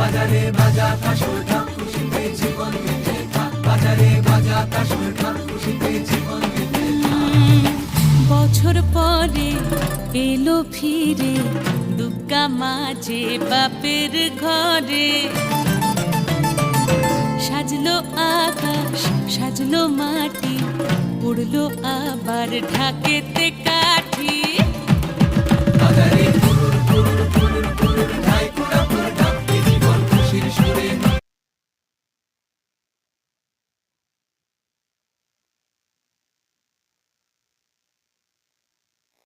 বাজারে বাজা কাশুর ঢাক খুশিতে জীবন মেতে থাক। বাজারে বাজা কাশুর ঢাক খুশিতে জীবন মেতে থাক। বছর পরে এলো ফিরে দুর্গা মাঝে বাপের ঘরে। সাজলো আকাশ, সাজলো মাটি, উড়লো আবার ঢাকেতে কাঠি।